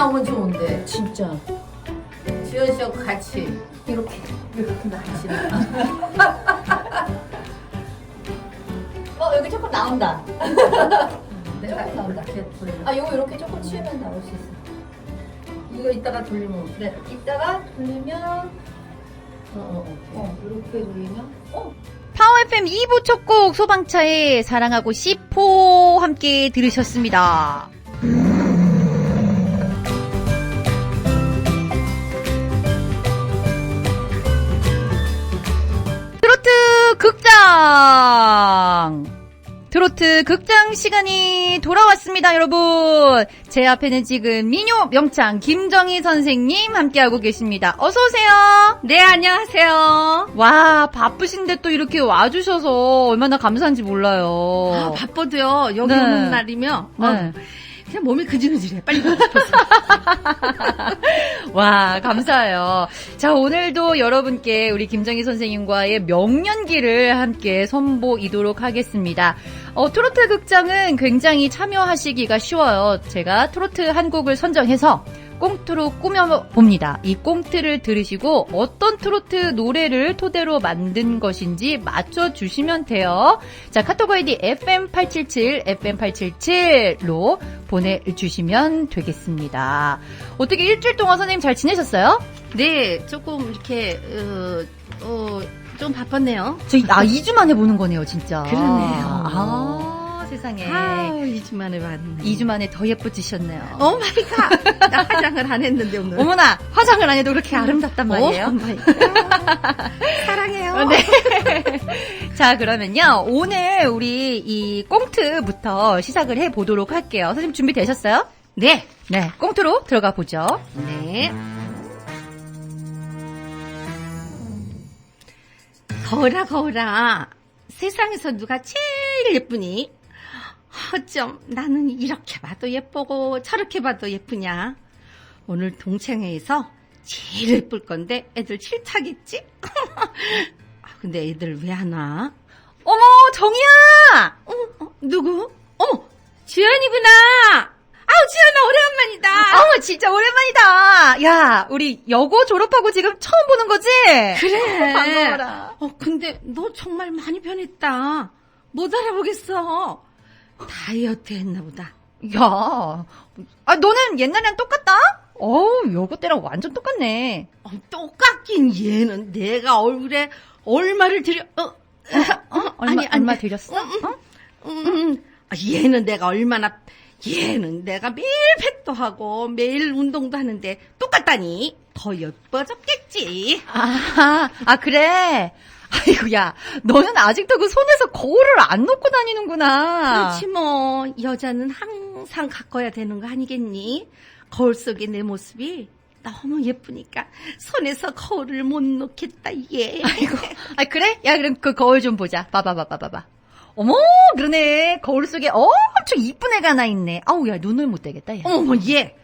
나오면 좋은데. 진짜. 지현 씨하고 같이. 이렇게. 이렇게 나시는 어 여기 조금 나온다. 내가 조금 나온다. 이렇게 돌려. 아 요거 이렇게 조금 치우면 나올 수 있어. 이거 이따가 돌리면 그래 이따가 돌리면 어, 어, 어. 어 이렇게 돌리면 어. 파워 FM 2부 첫 곡 소방차의 사랑하고 싶어 함께 들으셨습니다. 극장! 트로트 극장 시간이 돌아왔습니다, 여러분. 제 앞에는 지금 민요 명창 김정희 선생님 함께하고 계십니다. 어서오세요. 네, 안녕하세요. 와, 바쁘신데 또 이렇게 와주셔서 얼마나 감사한지 몰라요. 아, 바빠도요. 여기 네. 오는 날이면 어, 네. 그냥 몸이 그지그지해. 빨리 가고 싶어서. 와, 감사해요. 자, 오늘도 여러분께 우리 김정희 선생님과의 명년기를 함께 선보이도록 하겠습니다. 어, 트로트 극장은 굉장히 참여하시기가 쉬워요. 제가 트로트 한 곡을 선정해서 꽁트로 꾸며봅니다. 이 꽁트를 들으시고 어떤 트로트 노래를 토대로 만든 것인지 맞춰주시면 돼요. 자, 카톡 아이디 FM877, FM877로 보내주시면 되겠습니다. 어떻게 일주일 동안 선생님 잘 지내셨어요? 네, 조금 이렇게 어, 어, 좀 바빴네요. 저희, 아, 2주 만에 보는 거네요, 진짜. 그러네요. 아, 세상에. 아, 2주 만에 봤네. 2주 만에 더 예뻐지셨네요. 오 마이 갓. 나 화장을 안 했는데 오늘. 어머나, 화장을 안 해도 그렇게 아름답단 말이에요. 오 마이 갓. 사랑해요. 어, 네. 자, 그러면요. 오늘 우리 이 꽁트부터 시작을 해 보도록 할게요. 선생님 준비되셨어요? 네. 네. 꽁트로 들어가 보죠. 네. 거울아, 거울아. 세상에서 누가 제일 예쁘니? 어쩜 나는 이렇게 봐도 예쁘고 저렇게 봐도 예쁘냐? 오늘 동창회에서 제일 예쁠 건데 애들 싫다겠지? 아, 근데 애들 왜 안 와? 어머, 정이야! 어, 어, 누구? 어머, 주연이구나! 아우, 주연아, 오래간만이다! 어머, 진짜 오랜만이다! 야, 우리 여고 졸업하고 지금 처음 보는 거지? 그래. 반가워라. 어, 근데 너 정말 많이 변했다. 못 알아보겠어. 다이어트 했나 보다. 야, 아, 너는 옛날이랑 똑같다? 어우, 여고 때랑 완전 똑같네. 어, 똑같긴 얘는 내가 얼굴에 얼마를 들여, 어, 어, 얼마, 얼마 드렸어? 음, 어? 음, 음. 아, 얘는 내가 얼마나, 얘는 내가 매일 팩도 하고 매일 운동도 하는데 똑같다니. 더 예뻐졌겠지. 아, 아, 그래. 아이고, 야, 너는 아직도 그 손에서 거울을 안 놓고 다니는구나. 그렇지 뭐 여자는 항상 가꿔야 되는 거 아니겠니? 거울 속의 내 모습이 너무 예쁘니까 손에서 거울을 못 놓겠다 얘. 아이고, 아, 그래? 야, 그럼 그 거울 좀 보자. 봐봐, 봐봐, 봐봐. 어머, 그러네. 거울 속에 엄청 이쁜 애가 하나 있네. 아우, 야, 눈을 못 떼겠다, 야. 어머 얘.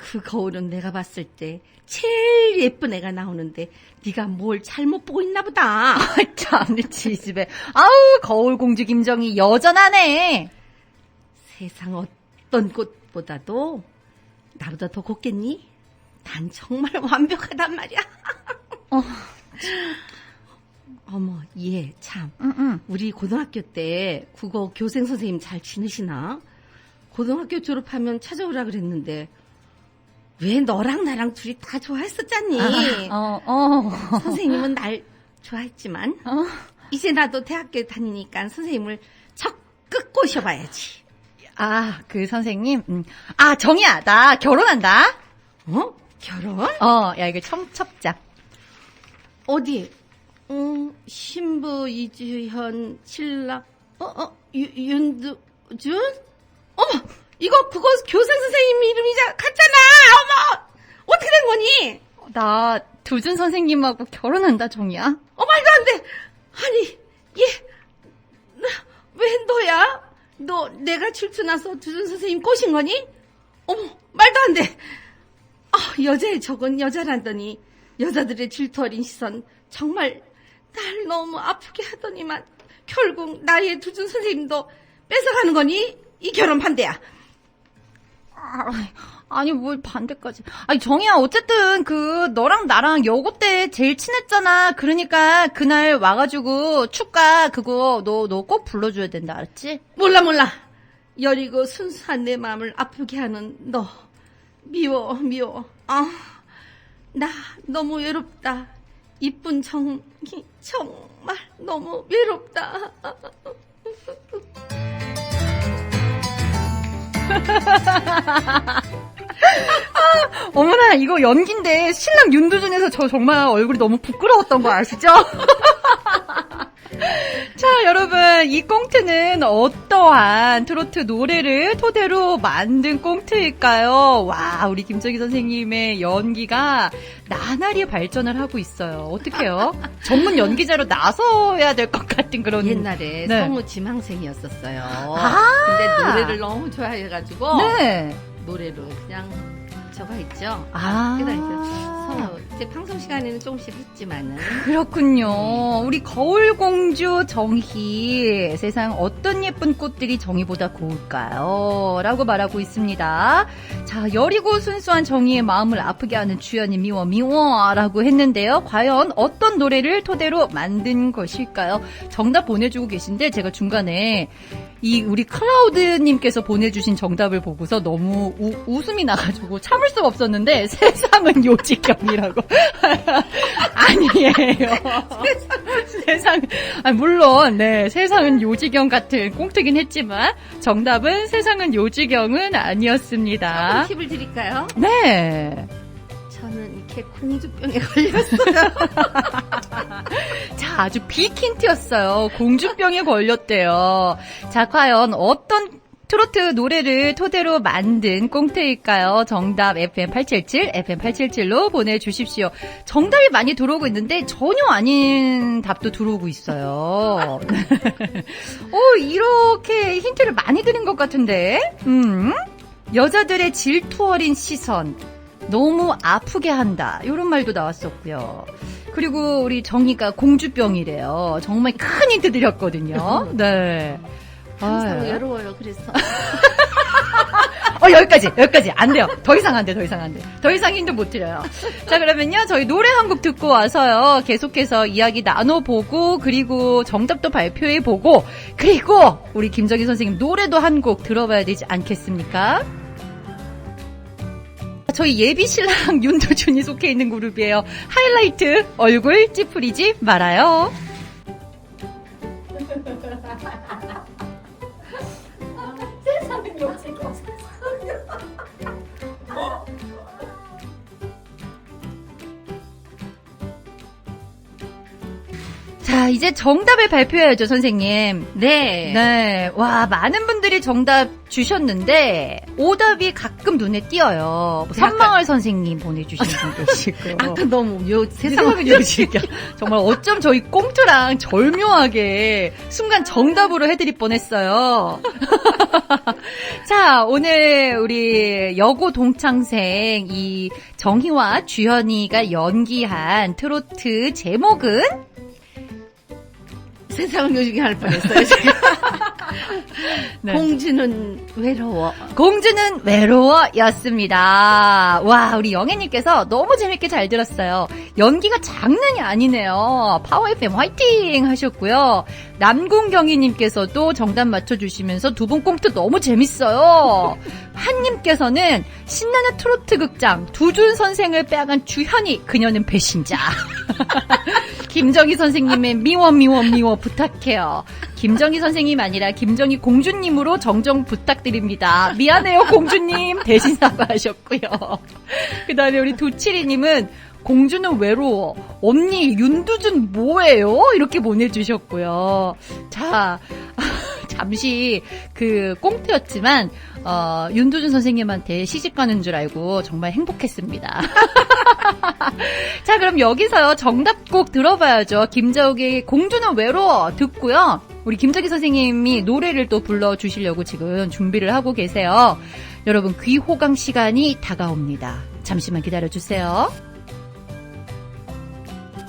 그 거울은 내가 봤을 때 제일 예쁜 애가 나오는데 네가 뭘 잘못 보고 있나 보다. 아, 참, 지집에. 아우, 거울 공주 김정희 여전하네. 세상 어떤 꽃보다도 나보다 더 곱겠니? 난 정말 완벽하단 말이야. 어. 어머, 얘 참. 응, 응. 우리 고등학교 때 국어 교생 선생님 잘 지내시나? 고등학교 졸업하면 찾아오라 그랬는데 왜 너랑 나랑 둘이 다 좋아했었잖니? 어, 어. 선생님은 날 좋아했지만 어. 이제 나도 대학교 다니니까 선생님을 적극 꼬셔봐야지. 아, 그 선생님. 음. 아, 정희야, 나 결혼한다. 어? 결혼? 어, 야, 이거 청첩장. 어디? 음, 신부 이주현 신랑 어, 어, 유, 윤두준? 어머, 이거 그거 교생 선생님 이름이 자 같잖아. 어머, 어떻게 된 거니? 나 두준 선생님하고 결혼한다, 정희야. 어 말도 안 돼. 아니, 얘, 나, 왜 너야? 너 내가 출투나서 두준 선생님 꼬신 거니? 어머, 말도 안 돼. 아, 여자의 적은 여자란더니 여자들의 질투 어린 시선 정말 날 너무 아프게 하더니만 결국 나의 두준 선생님도 뺏어가는 거니? 이 결혼 반대야. 아, 아니 뭘 반대까지. 아니 정희야 어쨌든 그 너랑 나랑 여고 때 제일 친했잖아. 그러니까 그날 와가지고 축가 그거 너 너 꼭 불러줘야 된다 알았지? 몰라 몰라. 여리고 순수한 내 마음을 아프게 하는 너 미워 미워. 아, 나 너무 외롭다. 이쁜 정이 정말 너무 외롭다. 어머나 이거 연기인데 신랑 윤두준에서 저 정말 얼굴이 너무 부끄러웠던 거 아시죠? 자 여러분 이 꽁트는 어떠한 트로트 노래를 토대로 만든 꽁트일까요? 와 우리 김정희 선생님의 연기가 나날이 발전을 하고 있어요. 어떡해요? 전문 연기자로 나서야 될 것 같은 그런 옛날에 네. 성우 지망생이었었어요. 아. 근데 노래를 너무 좋아해가지고 네. 노래로 그냥 저거 했죠. 아. 그다 이제 방송 시간에는 조금씩 했지만은 그렇군요. 우리 거울공주 정희. 세상 어떤 예쁜 꽃들이 정희보다 고울까요? 라고 말하고 있습니다. 자, 여리고 순수한 정희의 마음을 아프게 하는 주연이 미워, 미워. 라고 했는데요. 과연 어떤 노래를 토대로 만든 것일까요? 정답 보내주고 계신데, 제가 중간에 이 우리 클라우드님께서 보내주신 정답을 보고서 너무 우- 웃음이 나가지고 참을 수가 없었는데, 세상은 요지경이라고. 아니에요. 세상, 아, 물론, 네, 세상은 요지경 같은 꽁트긴 했지만, 정답은 세상은 요지경은 아니었습니다. 팁을 드릴까요? 네. 공주병에 걸렸어요. 자, 아주 빅힌트였어요. 공주병에 걸렸대요. 자, 과연 어떤 트로트 노래를 토대로 만든 꽁트일까요? 정답 FM877, FM877로 보내주십시오. 정답이 많이 들어오고 있는데 전혀 아닌 답도 들어오고 있어요. 오, 이렇게 힌트를 많이 드린 것 같은데? 음? 여자들의 질투 어린 시선. 너무 아프게 한다. 이런 말도 나왔었고요. 그리고 우리 정희가 공주병이래요. 정말 큰 힌트 드렸거든요. 네. 항상 아, 외로워요. 그래서 어, 여기까지, 여기까지. 안 돼요. 더 이상 안 돼, 더 이상 안 돼. 더 이상 힌트 못 드려요. 자, 그러면요. 저희 노래 한 곡 듣고 와서요. 계속해서 이야기 나눠보고, 그리고 정답도 발표해보고, 그리고 우리 김정희 선생님 노래도 한 곡 들어봐야 되지 않겠습니까? 저희 예비 신랑 윤도준이 속해 있는 그룹이에요. 하이라이트 얼굴 찌푸리지 말아요. 세상은 요지경. 자, 이제 정답을 발표해야죠, 선생님. 네. 네. 와, 많은 분들이 정답 주셨는데, 오답이 가끔 눈에 띄어요. 뭐 선망을 선생님 보내주신 분도 계시고. 아까 너무 요 세상은 요지경. 정말 어쩜 저희 꽁트랑 절묘하게 순간 정답으로 해드릴 뻔했어요. 자, 오늘 우리 여고 동창생 이 정희와 주현이가 연기한 트로트 제목은 세상은 요지경 할 뻔했어요. 네. 공주는 외로워. 공주는 외로워였습니다. 와, 우리 영애님께서 너무 재밌게 잘 들었어요. 연기가 장난이 아니네요. 파워 FM 화이팅 하셨고요. 남궁경희님께서도 정답 맞춰주시면서 두 분 꽁트 너무 재밌어요. 한님께서는 신나는 트로트 극장 두준 선생을 빼앗은 주현이 그녀는 배신자. 김정희 선생님의 미워 미워 미워 부탁해요. 김정희 선생님 아니라 김정희 공주님으로 정정 부탁드립니다. 미안해요 공주님 대신 사과하셨고요. 그 다음에 우리 도치리님은 공주는 외로워. 언니 윤두준 뭐예요? 이렇게 보내주셨고요. 자 잠시 그 꽁트였지만 어, 윤두준 선생님한테 시집 가는 줄 알고 정말 행복했습니다. 자, 그럼 여기서요, 정답 꼭 들어봐야죠. 김자욱의 공주는 외로워 듣고요. 우리 김자기 선생님이 노래를 또 불러주시려고 지금 준비를 하고 계세요. 여러분, 귀호강 시간이 다가옵니다. 잠시만 기다려주세요.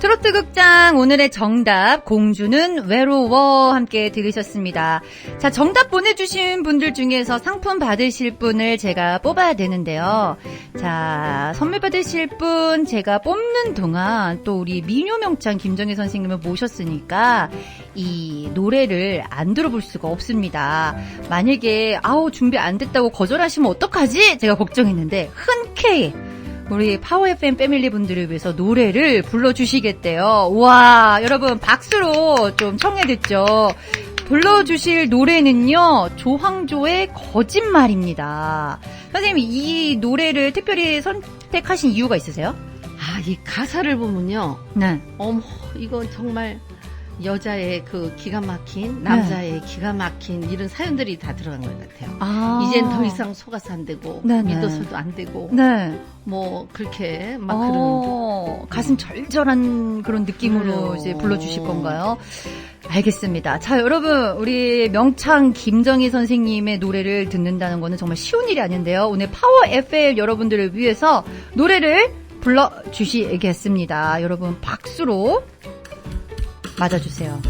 트로트 극장 오늘의 정답 공주는 외로워 함께 들으셨습니다. 자 정답 보내주신 분들 중에서 상품 받으실 분을 제가 뽑아야 되는데요. 자 선물 받으실 분 제가 뽑는 동안 또 우리 미녀 명창 김정희 선생님을 모셨으니까 이 노래를 안 들어볼 수가 없습니다. 만약에 아우 준비 안 됐다고 거절하시면 어떡하지? 제가 걱정했는데 흔쾌히 우리 파워 FM 패밀리 분들을 위해서 노래를 불러주시겠대요. 와, 여러분 박수로 좀 청해 듣죠. 불러주실 노래는요, 조항조의 거짓말입니다. 선생님, 이 노래를 특별히 선택하신 이유가 있으세요? 아, 이 가사를 보면요. 네. 어머, 이건 정말 여자의 그 기가 막힌, 남자의 기가 막힌 이런 사연들이 다 들어간 것 같아요. 아. 이젠 더 이상 속아서 안 되고, 네네. 믿어서도 안 되고, 네. 뭐, 그렇게 막. 어, 가슴 절절한 그런 느낌으로 그래요. 이제 불러주실 건가요? 알겠습니다. 자, 여러분, 우리 명창 김정희 선생님의 노래를 듣는다는 거는 정말 쉬운 일이 아닌데요. 오늘 파워 FM 여러분들을 위해서 노래를 불러주시겠습니다. 여러분, 박수로 맞아주세요.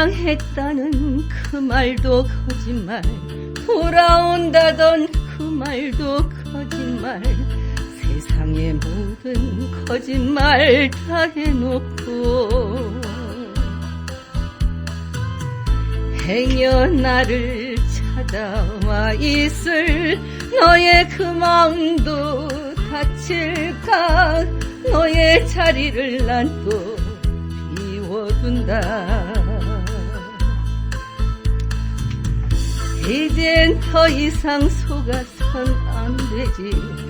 사랑했다는 그 말도 거짓말 돌아온다던 그 말도 거짓말 세상의 모든 거짓말 다 해놓고 행여 나를 찾아와 있을 너의 그 마음도 다칠까? 너의 자리를 난 또 비워둔다. 이젠 더 이상 속아선 안 되지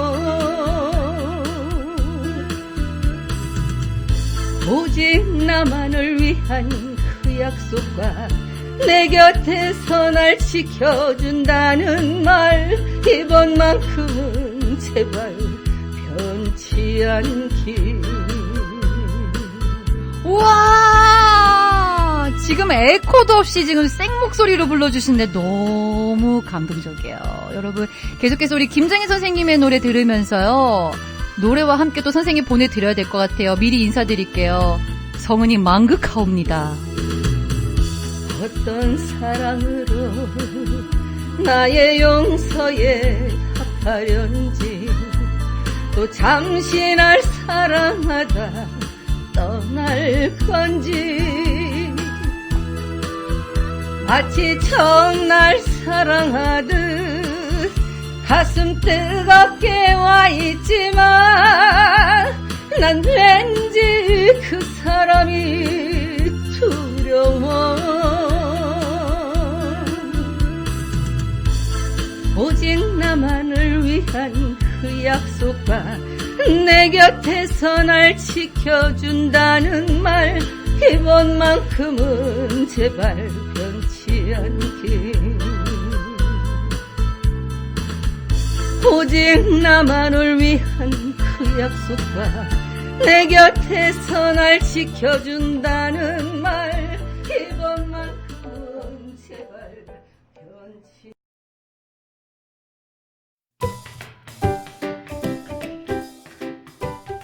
오직 나만을 위한 그 약속과 내 곁에서 날 지켜준다는 말 이번만큼은 제발 변치 않기 우와! 지금 에코도 없이 지금 생 목소리로 불러주신데 너무 감동적이에요. 여러분, 계속해서 우리 김정희 선생님의 노래 들으면서요. 노래와 함께 또 선생님 보내드려야 될 것 같아요. 미리 인사드릴게요. 성은이 망극하옵니다. 어떤 사랑으로 나의 용서에 합하련지 또 잠시 날 사랑하다 떠날 건지 마치 처음 날 사랑하듯 가슴 뜨겁게 와 있지만 난 왠지 그 사람이 두려워. 오직 나만을 위한 그 약속과 내 곁에서 날 지켜준다는 말 이번만큼은 제발 변치 않기 오직 나만을 위한 그 약속과 내 곁에서 날 지켜준다는 말 이번만큼은 제발 변치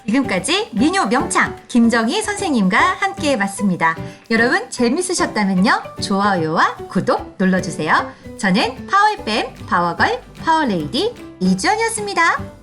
지금 지금까지 미녀 명창 김정희 선생님과 함께 해봤습니다. 여러분 재밌으셨다면요. 좋아요와 구독 눌러주세요. 저는 파워FM 파워걸 파워레이디 이주연이었습니다.